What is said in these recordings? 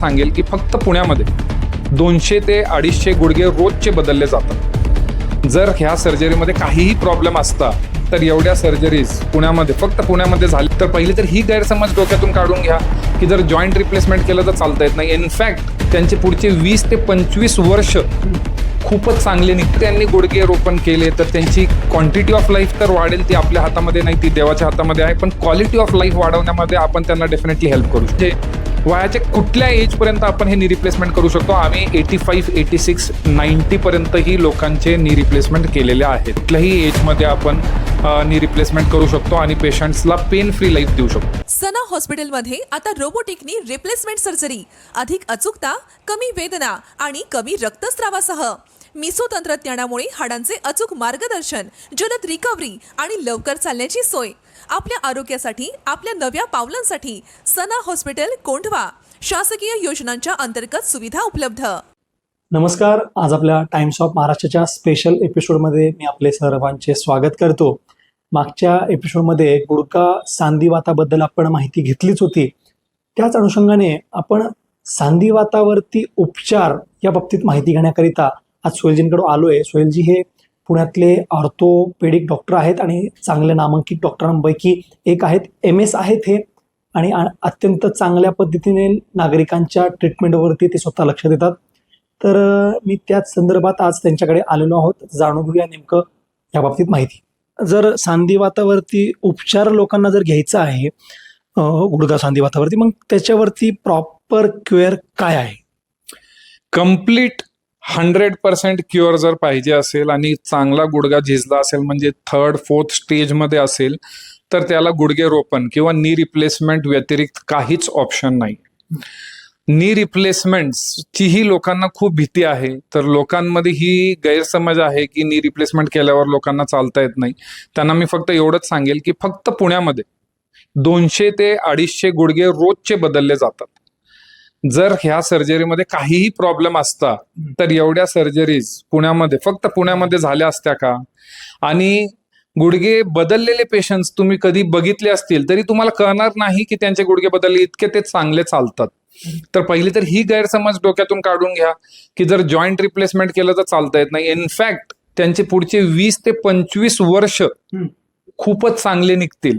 सांगेल की फक्त पुण्यामध्ये दोनशे ते अडीचशे गुडघे रोजचे बदलले जातात. जर ह्या सर्जरीमध्ये काहीही प्रॉब्लेम असता तर एवढ्या सर्जरीज पुण्यामध्ये फक्त पुण्यामध्ये झाली तर पहिले तर ही गैरसमज डोक्यातून काढून घ्या की जर जॉईंट रिप्लेसमेंट केलं तर चालता येत नाही. इनफॅक्ट त्यांचे पुढचे वीस ते पंचवीस वर्ष खूपच चांगले निघते. त्यांनी गुडघे रोपण केले तर त्यांची क्वांटिटी ऑफ लाईफ तर वाढेल ती आपल्या हातामध्ये नाही ती देवाच्या हातामध्ये आहे पण क्वालिटी ऑफ लाईफ वाढवण्यामध्ये आपण त्यांना डेफिनेटली हेल्प करू वयाच्या कुठल्या एजपर्यंत आपण हे नी रिप्लेसमेंट करू शकतो? आम्ही एटी फाईव्ह एटी सिक्स नाईंटीपर्यंतही लोकांचे नी रिप्लेसमेंट केलेले आहेत. कुठल्याही एजमध्ये आपण नी रिप्लेसमेंट करू शकतो आणि पेशंट्सला पेन फ्री लाईफ देऊ शकतो. सना हॉस्पिटलमध्ये आता रोबोटिकनी रिप्लेसमेंट सर्जरी अधिक अचूकता कमी वेदना आणि कमी रक्तस्रावासह. मिसो तंत्रज्ञानामुळे हाडांचे अचूक मार्गदर्शन जलद रिकव्हरी आणि लवकर चालण्याची सोय. आपल्या आरोग्यासाठी आपल्या नव्या पावलांसाठी सना हॉस्पिटल कोंढवा शासकीय योजनांच्या अंतर्गत सुविधा उपलब्ध. नमस्कार आज आपल्या टाइम्स ऑफ महाराष्ट्राच्या स्पेशल एपिसोडमध्ये मी आपले सर्वांचे स्वागत करतो. मागच्या एपिसोडमध्ये गुडका सांधिवाताबद्दल आपण माहिती घेतलीच होती. त्याच अनुषंगाने आपण सांधिवातावरती उपचार या बाबतीत माहिती घेण्याकरिता आज सोहेलजींकडे आहे सोहेलजी हे पुण्यातले ऑर्थोपेडिक डॉक्टर आहेत आणि चांगल्या नामांकित डॉक्टरांपैकी एक आहेत. एम एस आहेत हे आणि अत्यंत चांगल्या पद्धतीने नागरिकांच्या ट्रीटमेंटवरती ते स्वतः लक्ष देतात. तर मी त्याच संदर्भात आज त्यांच्याकडे आलेलो आहोत. जाणून घेऊया नेमकं या बाबतीत माहिती. जर सांधिवातावरती उपचार लोकांना जर घ्यायचा आहे अ, गुडघा सांधिवातावरती मग त्याच्यावरती प्रॉपर क्युअर काय आहे? कंप्लीट हंड्रेड पर्सेंट क्युअर जर पाहिजे असेल आणि चांगला गुडघा झिजला असेल म्हणजे थर्ड फोर्थ स्टेजमध्ये असेल तर त्याला गुडघे रोपण किंवा नी रिप्लेसमेंट व्यतिरिक्त काहीच ऑप्शन नाही. नी रिप्लेसमेंटचीही लोकांना खूप भीती आहे तर लोकांमध्ये ही गैरसमज आहे की नी रिप्लेसमेंट केल्यावर लोकांना चालता येत नाही. त्यांना मी फक्त एवढंच सांगेल की फक्त पुण्यामध्ये दोनशे ते अडीचशे गुडघे रोजचे बदलले जातात. जर ह्या सर्जरीमध्ये काहीही प्रॉब्लेम असता तर एवढ्या सर्जरीज पुण्यामध्ये फक्त पुण्यामध्ये झाल्या असत्या का? आणि गुडघे बदललेले पेशंट्स तुम्ही कधी बघितले असतील तरी तुम्हाला कळणार नाही की त्यांचे गुडघे बदलले इतके ते चांगले चालतात. तर पहिली तर ही गैरसमज डोक्यातून काढून घ्या की जर जॉईंट रिप्लेसमेंट केलं तर चालता येत नाही. इनफॅक्ट त्यांचे पुढचे वीस ते पंचवीस वर्ष खूपच चांगले निघतील.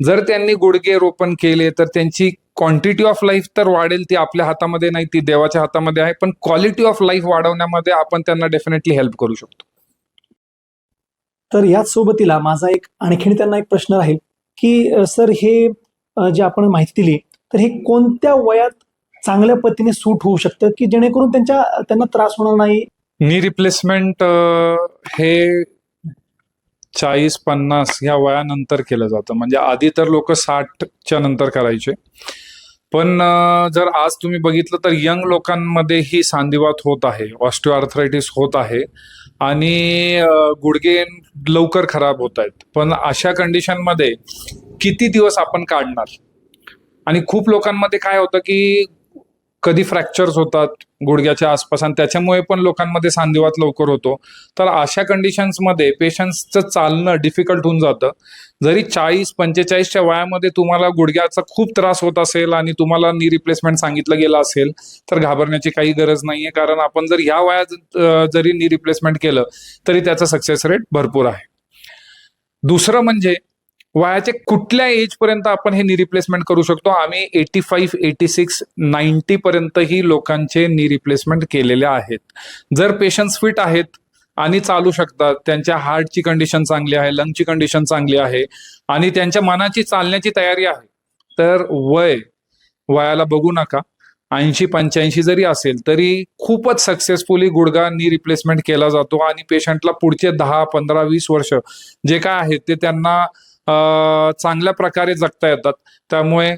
जर त्यांनी गुडघे रोपण केले तर त्यांची क्वांटिटी ऑफ लाईफ तर वाढेल ती आपल्या हातामध्ये नाही ती देवाच्या हातामध्ये आहे पण क्वालिटी ऑफ लाईफ वाढवण्यामध्ये आपण त्यांना डेफिनेटली हेल्प करू शकतो. तर याच सोबतीला माझा एक आणखीन त्यांना एक प्रश्न राहील की सर हे जे आपण माहिती दिली तर हे कोणत्या वयात चांगल्या पद्धतीने सूट होऊ शकतं की जेणेकरून त्यांच्या त्यांना त्रास होणार नाही? नी रिप्लेसमेंट हे चाळीस पन्नास ह्या वयानंतर केलं जातं. म्हणजे आधी तर लोक साठच्या नंतर करायचे. पण जर आज तुम्ही बघितलं तर यंग लोकांमध्ये ही सांधिवात होत आहे. ऑस्टिओआर्थरायटिस होत आहे. आणि गुडघे लवकर खराब होत आहेत. पण अशा कंडिशनमध्ये किती दिवस आपण काढणार? आणि खूप लोकांमध्ये काय होतं की कधी फ्रॅक्चर्स होतात गुडघ्याच्या आसपास आणि त्याच्यामुळे पण लोकांमध्ये सांधिवात लवकर होतो. तर अशा कंडिशन्समध्ये पेशंट्सचं चालणं डिफिकल्ट होऊन जातं. जरी चाळीस पंचेचाळीसच्या वयामध्ये तुम्हाला गुडघ्याचा खूप त्रास होत असेल आणि तुम्हाला नी रिप्लेसमेंट सांगितलं गेलं असेल तर घाबरण्याची काही गरज नाहीये. कारण आपण जर ह्या वयात जरी नी रिप्लेसमेंट केलं तरी त्याचा सक्सेस रेट भरपूर आहे. दुसरं म्हणजे वयाच्या कुठल्या एज पर्यंत आपण हे नी रिप्लेसमेंट करू शकतो? आम्ही eighty five eighty six ninety पर्यंतही लोकांचे नी रिप्लेसमेंट केलेले आहेत. जर पेशंट्स फिट आहेत आणि चालू शकतात त्यांच्या हार्टची कंडिशन चांगली आहे लंगची कंडिशन चांगली आहे आणि त्यांच्या मनाची चालण्याची तयारी आहे तर वय वयाला बघू नका. ऐंशी पंच्याऐंशी जरी असेल तरी खूपच सक्सेसफुली गुडघा नी रिप्लेसमेंट केला जातो आणि पेशंटला पुढचे दहा पंधरा वीस वर्ष जे काय आहेत ते त्यांना चांगल्या प्रकारे जगता येतात. त्यामुळे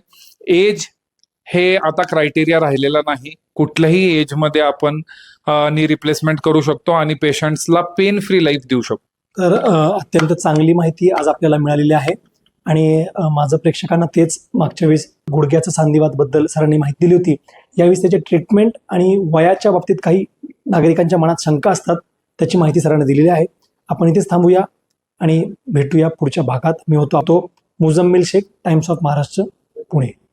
एज हे आता क्रायटेरिया राहिलेला नाही. कुठल्याही एजमध्ये आपण नी रिप्लेसमेंट करू शकतो आणि पेशंट्सला पेन फ्री लाईफ देऊ शकतो. तर अत्यंत चांगली माहिती आज आपल्याला मिळालेली आहे. आणि माझं प्रेक्षकांना तेच मागच्या वेळेस गुडघ्याचं सांधिवातबद्दल सरांनी माहिती दिली होती. यावेळेस त्याचे ट्रीटमेंट आणि वयाच्या बाबतीत काही नागरिकांच्या मनात शंका असतात त्याची माहिती सरांनी दिलेली आहे. आपण इथेच थांबूया. आणि भेटूया पुढच्या भागात. मी होतो तो मुजम्मिल शेख टाइम्स ऑफ महाराष्ट्र पुणे.